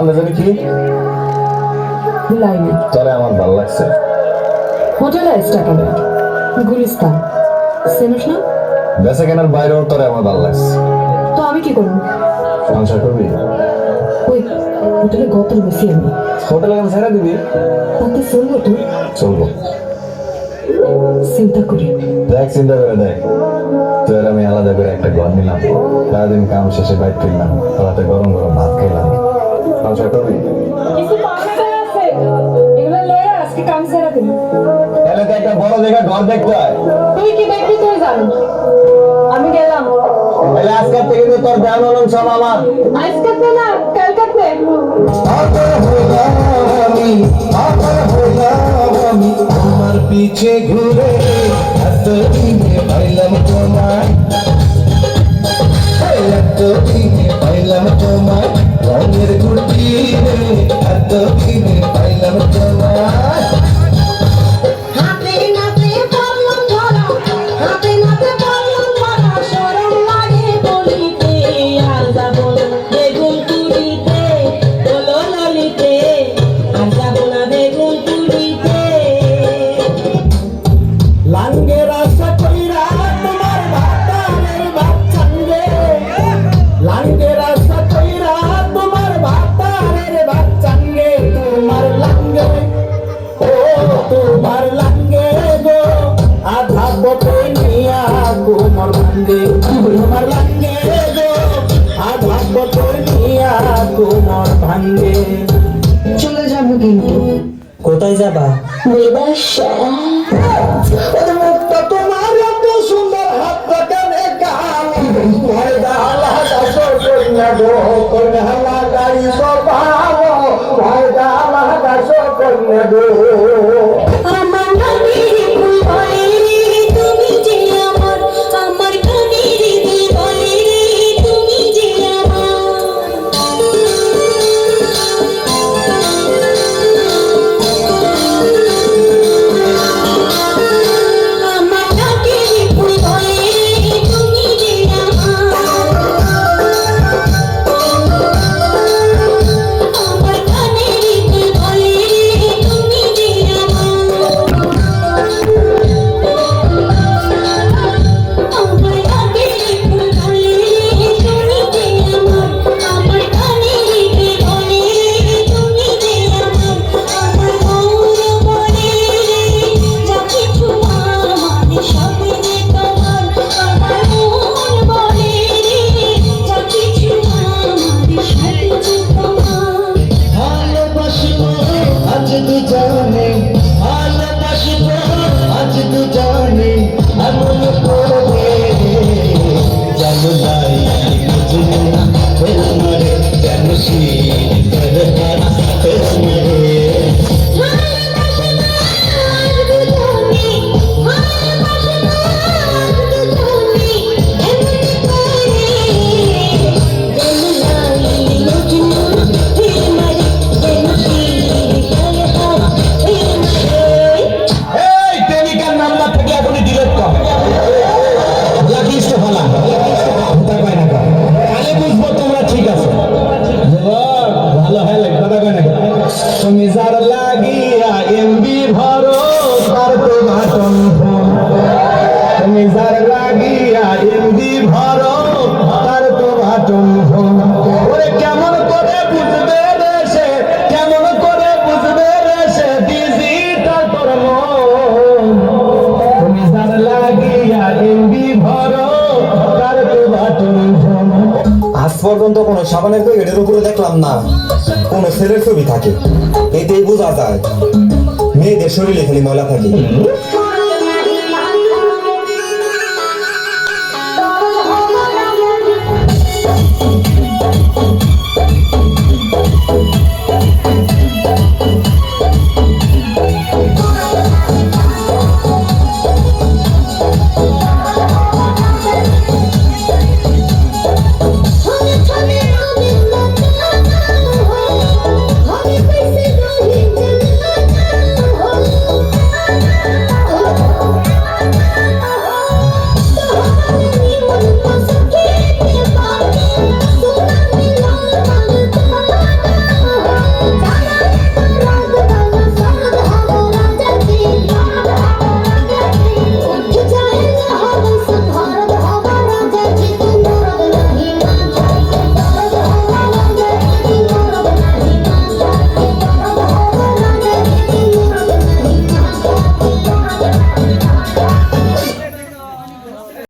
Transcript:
নামটা জানি কি লাইনে তোরে আমার ভালো লাগছে। হোটেল স্টার কেন? গুলিস্তান। চেনিস না? বেচা কেনার বাইরেও তোরে আমার ভালো লাগছে। তো আমি কি করব? সংসার করবি? ওই হোটেলে গত বেশি আমি হোটেলে কেন ছেড়ে দিবি? তাতে চলবো তো। চলবো। চিন্তা করি। দেখ চিন্তা করে দেখ। তুই আর আমি আলাদা করে একটা ঘর নিলাম। সারাদিন কাম শেষে বাইক কিনলাম রাতে গরম গরম ভাত খেলাম আজকে সেরা দিন। তাহলে তো একটা বড় দেখা ঘর দেখতে হয়। তুই কি দেখবি তুই জান। আমি গেলাম। তাহলে আজকের থেকে তো তোর ধ্যান হলাম সব আমার। আজ কাটবে না কাল কাটবে তোমার পিছে ঘুরে ভাঙ্গে তোমার লাঙ্গে গো। আধা বটে নিয়া ভাঙ্গে। চলে যাব কিন্তু। কোথায় যাবা? তোমার এত সুন্দর হাতটা কানে ভয় দালা দাসো কন্যা গো কন্যা দালা কন্যা গো। বুঝলি তোমারে পর্যন্ত কোনো সাবানের প্যাকেটের উপরে দেখলাম না। কোনো ছেলের ছবি থাকে। এতেই বোঝা যায়, মেয়েদের শরীরে খালি ময়লা থাকে।